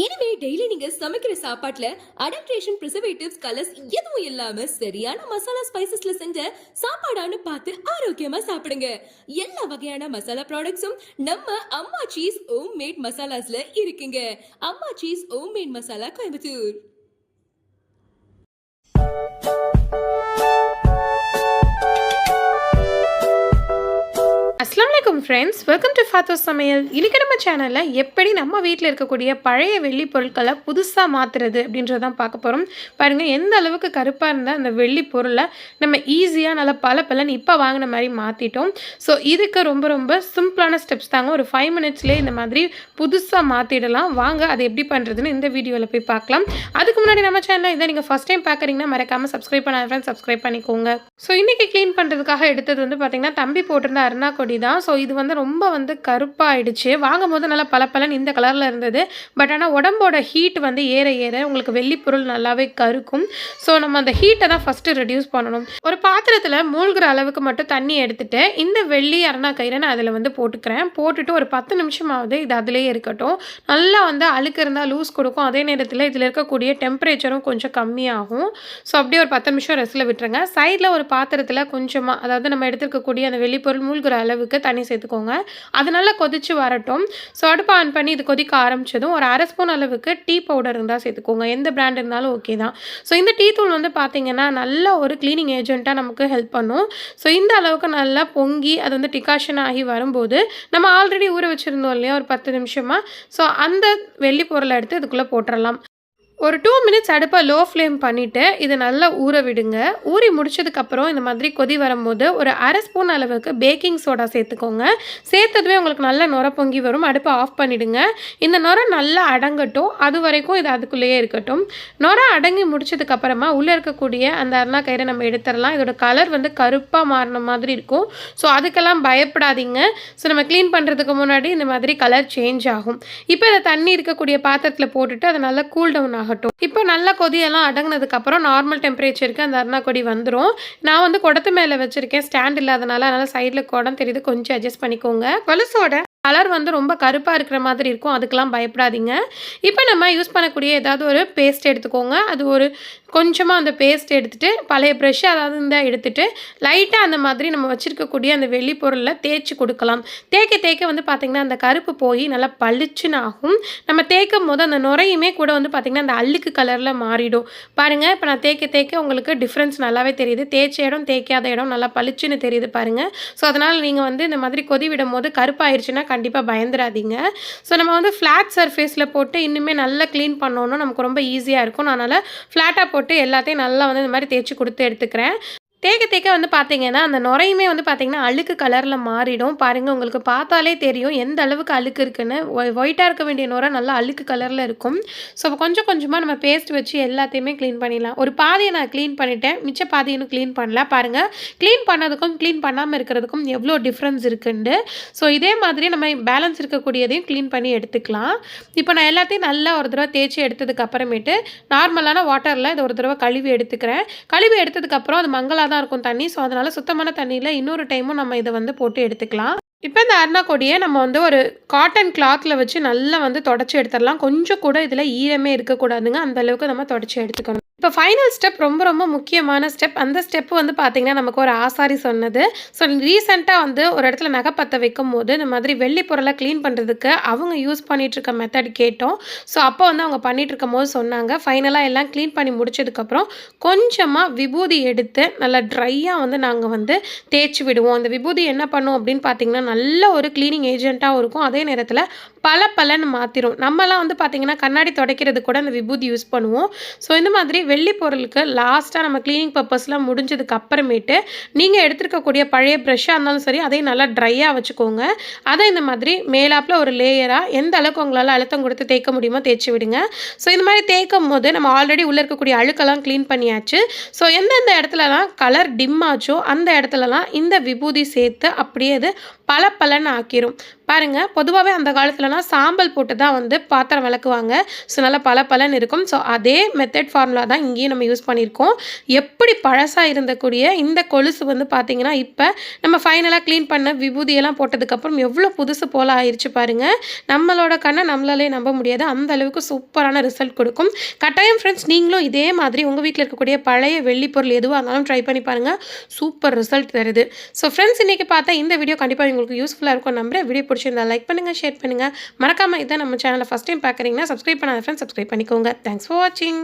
இனிமே டெய்லி நீங்க சமைக்கிற சாப்பாட்டுல அடல்ட்ரேஷன் ப்ரிசர்வேட்டிவ்ஸ் கலர்ஸ் எதுவும் இல்லாம சரியான மசாலா ஸ்பைசஸ்ல செஞ்ச சாப்பாடான்னு பார்த்து ஆரோக்கியமா சாப்பிடுங்க. எல்லா வகையான மசாலா ப்ராடக்ட்ஸும் நம்ம அம்மா சீஸ் ஹோம் மேட் மசாலாஸ்ல இருக்குங்க. அம்மா cheese home made masala Coimbatore. வணக்கம் ஃப்ரெண்ட்ஸ் வெல்கம் டு ஃபாத்தோ சமையல் இன்னைக்கு நம்ம சேனலில் எப்படி நம்ம வீட்டில் இருக்கக்கூடிய பழைய வெள்ளி பொருட்களை புதுசாக மாற்றுறது அப்படின்றதான் பார்க்க போகிறோம் பாருங்கள் எந்த அளவுக்கு கருப்பாக இருந்தால் அந்த வெள்ளி பொருளை நம்ம ஈஸியாக நல்லா பல பலன் இப்போ வாங்கின மாதிரி மாற்றிட்டோம் ஸோ இதுக்கு ரொம்ப ரொம்ப சிம்பிளான ஸ்டெப்ஸ் தாங்க. ஒரு ஃபைவ் மினிட்ஸ்லேயே இந்த மாதிரி புதுசாக மாற்றிடலாம் வாங்க அது எப்படி பண்ணுறதுன்னு இந்த வீடியோவில் போய் பார்க்கலாம். அதுக்கு முன்னாடி நம்ம சேனலில் இதை நீங்கள் ஃபஸ்ட் டைம் பார்க்குறீங்கன்னா மறக்காமல் சப்ஸ்கிரைப் பண்ண ஃப்ரெண்ட்ஸ் சப்ஸ்கிரைப் பண்ணிக்கோங்க. ஸோ இன்றைக்கி க்ளீன் பண்ணுறதுக்காக எடுத்தது வந்து பார்த்திங்கன்னா தம்பி போட்டிருந்த அருணா கொடி தான். ஸோ இது வந்து ரொம்ப வந்து கருப்பாயிடுச்சு. வாங்கும் போது நல்லா பல இந்த கலரில் இருந்தது. பட் ஆனால் உடம்போட ஹீட் வந்து ஏற ஏற உங்களுக்கு வெள்ளி பொருள் நல்லாவே கருக்கும். ஸோ நம்ம அந்த ஹீட்டை தான் ஃபஸ்ட்டு ரெடியூஸ் பண்ணணும். ஒரு பாத்திரத்தில் மூழ்கிற அளவுக்கு மட்டும் தண்ணி எடுத்துட்டு இந்த வெள்ளி அருணா கயிறை நான் அதில் வந்து போட்டுக்கிறேன். போட்டுட்டு ஒரு பத்து நிமிஷமாவது இது அதிலேயே இருக்கட்டும். நல்லா வந்து அழுக்கு இருந்தால் லூஸ் கொடுக்கும். அதே நேரத்தில் இதில் இருக்கக்கூடிய டெம்பரேச்சரும் கொஞ்சம் கம்மியாகும். ஸோ அப்படியே ஒரு பத்து நிமிஷம் ரெஸ்ட்டில் விட்டுருங்க. சைடில் ஒரு பாத்திரத்தில் கொஞ்சமாக அதாவது நம்ம எடுத்துருக்கக்கூடிய அந்த வெளிப்பொருள் மூழ்கிற அளவுக்கு தண்ணி சேர்த்துக்கோங்க. அது நல்லா கொதிச்சு வரட்டும். ஸோ அடுப்பு ஆன் பண்ணி இது கொதிக்க ஆரம்பித்ததும் ஒரு அரை ஸ்பூன் அளவுக்கு டீ பவுடர் இருந்தால் சேர்த்துக்கோங்க. எந்த பிராண்ட் இருந்தாலும் ஓகே தான். ஸோ இந்த டீ தூள் வந்து பார்த்தீங்கன்னா நல்ல ஒரு க்ளீனிங் ஏஜென்ட்டாக நமக்கு ஹெல்ப் பண்ணும். ஸோ இந்த அளவுக்கு நல்லா பொங்கி அது வந்து டிகாஷன் ஆகி வரும்போது நம்ம ஆல்ரெடி ஊற வச்சுருந்தோம் இல்லையா? ஒரு பத்து நிமிஷமாக ஸோ அந்த வெள்ளி பொருளை எடுத்து இதுக்குள்ளே போட்டுடலாம் ஒரு டூ மினிட்ஸ் அடுப்பை லோ ஃப்ளேம் பண்ணிவிட்டு இதை நல்லா ஊற விடுங்க. ஊறி முடிச்சதுக்கப்புறம் இந்த மாதிரி கொதி வரும்போது ஒரு அரை ஸ்பூன் அளவுக்கு பேக்கிங் சோடா சேர்த்துக்கோங்க. சேர்த்ததுமே உங்களுக்கு நல்லா நுர பொங்கி வரும். அடுப்பை ஆஃப் பண்ணிவிடுங்க இந்த நுர நல்லா அடங்கட்டும். அது வரைக்கும் இது அதுக்குள்ளேயே இருக்கட்டும். நுர அடங்கி முடிச்சதுக்கப்புறமா உள்ளே இருக்கக்கூடிய அந்த அருணா கயிறை நம்ம எடுத்துடலாம். இதோட கலர் வந்து கருப்பாக மாறின மாதிரி இருக்கும். ஸோ அதுக்கெல்லாம் பயப்படாதீங்க. ஸோ நம்ம க்ளீன் பண்ணுறதுக்கு முன்னாடி இந்த மாதிரி கலர் சேஞ்ச் ஆகும். இப்போ இதை தண்ணி இருக்கக்கூடிய பாத்திரத்தில் போட்டுட்டு அதை நல்லா கூல் டவுன் ஆகும் ஆகட்டும். இப்போ நல்லா கொதியெல்லாம் அடங்கினதுக்கப்புறம் நார்மல் டெம்பரேச்சருக்கு அந்த அருணா கொடி வந்துடும் நான் வந்து குடத்து மேலே வச்சுருக்கேன். ஸ்டாண்ட் இல்லாதனால அதனால் சைடில் குடம் தெரியுது. கொஞ்சம் அட்ஜஸ்ட் பண்ணிக்கோங்க. கொலுசோட கலர் வந்து ரொம்ப கருப்பாக இருக்கிற மாதிரி இருக்கும். அதுக்கெல்லாம் பயப்படாதீங்க. இப்போ நம்ம யூஸ் பண்ணக்கூடிய ஏதாவது ஒரு பேஸ்ட் எடுத்துக்கோங்க. அது ஒரு கொஞ்சமாக அந்த பேஸ்ட் எடுத்துகிட்டு பழைய ப்ரெஷ் அதாவது இந்த எடுத்துகிட்டு லைட்டாக அந்த மாதிரி நம்ம வச்சுருக்கக்கூடிய அந்த வெள்ளி பொருளில் தேய்ச்சி கொடுக்கலாம். தேய்க்க தேய்க்க வந்து பார்த்திங்கன்னா அந்த கருப்பு போய் நல்லா பளிச்சுன்னு ஆகும். நம்ம தேய்க்கும் போது அந்த நுரையுமே கூட வந்து பார்த்திங்கன்னா அந்த அள்ளுக்கு கலரில் மாறிடும். பாருங்கள் இப்போ நான் தேய்க்க தேய்க்க உங்களுக்கு டிஃப்ரென்ஸ் நல்லாவே தெரியுது. தேய்ச்ச இடம் தேய்க்காத இடம் நல்லா பளிச்சுன்னு தெரியுது பாருங்கள் ஸோ அதனால் நீங்கள் வந்து இந்த மாதிரி கொதி விடும் போது கருப்பாயிருச்சுன்னா கண்டிப்பாக பயந்துடாதீங்க ஸோ நம்ம வந்து ஃப்ளாட் சர்ஃபேஸில் போட்டு இன்னுமே நல்லா க்ளீன் பண்ணோன்னா நமக்கு ரொம்ப ஈஸியாக இருக்கும். நான் அதனால் ஃப்ளாட்டாக போட்டு எல்லாத்தையும் நல்லா வந்து இந்த மாதிரி தேய்ச்சி கொடுத்து எடுத்துக்கிறேன். தேக்க தேக்க வந்து பார்த்தீங்கன்னா அந்த நுரையுமே வந்து பார்த்தீங்கன்னா அழுக்கு கலரில் மாறிடும். பாருங்கள் உங்களுக்கு பார்த்தாலே தெரியும் எந்த அளவுக்கு அழுக்கு இருக்குன்னு. ஒயிட்டாக இருக்க வேண்டிய நுரை நல்லா அழுக்கு கலரில் இருக்கும். ஸோ கொஞ்சம் கொஞ்சமாக நம்ம பேஸ்ட் வச்சு எல்லாத்தையுமே க்ளீன் பண்ணிடலாம். ஒரு பாதியை நான் க்ளீன் பண்ணிட்டேன். மிச்ச பாதியை இன்னும் க்ளீன் பண்ணல. பாருங்கள் க்ளீன் பண்ணதுக்கும் க்ளீன் பண்ணாமல் இருக்கிறதுக்கும் எவ்வளோ டிஃப்ரென்ஸ் இருக்குண்டு ஸோ இதே மாதிரி நம்ம பேலன்ஸ் இருக்கக்கூடியதையும் க்ளீன் பண்ணி எடுத்துக்கலாம். இப்போ நான் எல்லாத்தையும் நல்லா ஒரு தடவை தேய்ச்சி எடுத்ததுக்கு அப்புறமேட்டு நார்மலான வாட்டரில் இதை ஒரு தடவை கழுவி எடுத்துக்கிறேன். கழுவி எடுத்ததுக்கப்புறம் அது தான் இருக்கும் தண்ணி. ஸோ அதனால் சுத்தமான தண்ணியில் இன்னொரு டைமும் நம்ம இதை வந்து போட்டு எடுத்துக்கலாம். இப்போ இந்த அருணா கொடியை நம்ம வந்து ஒரு காட்டன் கிளாத்தில் வச்சு நல்லா வந்து தொடச்சி எடுத்துடலாம். கொஞ்சம் கூட இதில் ஈரமே இருக்கக்கூடாதுங்க. அந்த அளவுக்கு நம்ம தொடச்சி எடுத்துக்கணும். இப்போ ஃபைனல் ஸ்டெப் ரொம்ப ரொம்ப முக்கியமான ஸ்டெப் அந்த ஸ்டெப் வந்து பார்த்திங்கன்னா நமக்கு ஒரு ஆசாரி சொன்னது. ஸோ ரீசெண்டாக வந்து ஒரு இடத்துல நகை பற்ற வைக்கும் போது இந்த மாதிரி வெள்ளி பொருளை க்ளீன் பண்ணுறதுக்கு அவங்க யூஸ் பண்ணிகிட்ருக்க மெத்தட் கேட்டோம். ஸோ அப்போ வந்து அவங்க பண்ணிகிட்ருக்கும் போது சொன்னாங்க ஃபைனலாக எல்லாம் க்ளீன் பண்ணி முடிச்சதுக்கப்புறம் கொஞ்சமாக விபூதி எடுத்து நல்லா ட்ரையாக வந்து நாங்கள் வந்து தேய்ச்சி விடுவோம். அந்த விபூதி என்ன பண்ணும் அப்படின்னு பார்த்தீங்கன்னா நல்ல ஒரு க்ளீனிங் ஏஜென்ட்டாகவும் இருக்கும். அதே நேரத்தில் பல பலன்னு மாற்றிடும் நம்மலாம் வந்து பார்த்திங்கன்னா கண்ணாடி துடைக்கிறது கூட அந்த விபூதி யூஸ் பண்ணுவோம். ஸோ இந்த மாதிரி வெள்ளி பொருளுக்கு லாஸ்ட்டாக நம்ம க்ளீனிங் பர்பஸ்லாம் முடிஞ்சதுக்கு அப்புறமேட்டு நீங்கள் எடுத்துருக்கக்கூடிய பழைய ப்ரெஷ்ஷாக இருந்தாலும் சரி அதையும் நல்லா ட்ரையாக வச்சுக்கோங்க. அதை இந்த மாதிரி மேலாப்பில் ஒரு லேயராக எந்த அளவுக்கு உங்களால் அழுத்தம் கொடுத்து தேய்க்க முடியுமோ தேய்ச்சி விடுங்க. ஸோ இந்த மாதிரி தேய்க்கும் போது நம்ம ஆல்ரெடி உள்ளே இருக்கக்கூடிய அழுக்கெல்லாம் க்ளீன் பண்ணியாச்சு. ஸோ எந்தெந்த இடத்துலலாம் கலர் டிம் ஆச்சோ அந்த இடத்துலலாம் இந்த விபூதி சேர்த்து அப்படியே அது பல பலன்னு ஆக்கிரும். பாருங்கள் பொதுவாகவே அந்த காலத்துலலாம் சாம்பல் போட்டு தான் வந்து பாத்திரம் விளக்குவாங்க. ஸோ நல்லா பல பலன் இருக்கும். ஸோ அதே மெத்தட் ஃபார்முலா தான் இங்கேயும் நம்ம யூஸ் பண்ணியிருக்கோம். எப்படி பழசாக இருந்தக்கூடிய இந்த கொலுசு வந்து பார்த்திங்கன்னா இப்போ நம்ம ஃபைனலாக க்ளீன் பண்ண விபூதியெல்லாம் போட்டதுக்கப்புறம் எவ்வளோ புதுசு போல் ஆயிடுச்சு பாருங்கள் நம்மளோட கண்ணை நம்மளாலே நம்ப முடியாது. அந்த அளவுக்கு சூப்பரான ரிசல்ட் கொடுக்கும். கட்டாயம் ஃப்ரெண்ட்ஸ் நீங்களும் இதே மாதிரி உங்கள் வீட்டில் இருக்கக்கூடிய பழைய வெள்ளி பொருள் எதுவாக இருந்தாலும் ட்ரை பண்ணி பாருங்கள் சூப்பர் ரிசல்ட் தருது. ஸோ ஃப்ரெண்ட்ஸ் இன்றைக்கி பார்த்தா இந்த வீடியோ கண்டிப்பாக உங்களுக்கு யூஸ்ஃபுல்லாக இருக்கும் நம்புகிறேன் வீடியோ பிடிச்சிருந்தா லைக் பண்ணுங்கள் ஷேர் பண்ணுங்கள் மறக்காமல் இதை நம்ம சேனலை ஃபஸ்ட் டைம் பார்க்குறீங்கன்னா சப்ஸ்கிரைப் பண்ணாத ஃப்ரெண்ட்ஸ் சப்ஸ்கிரைப் பண்ணிக்கோங்க. தேங்க்ஸ் ஃபார் வாட்சிங்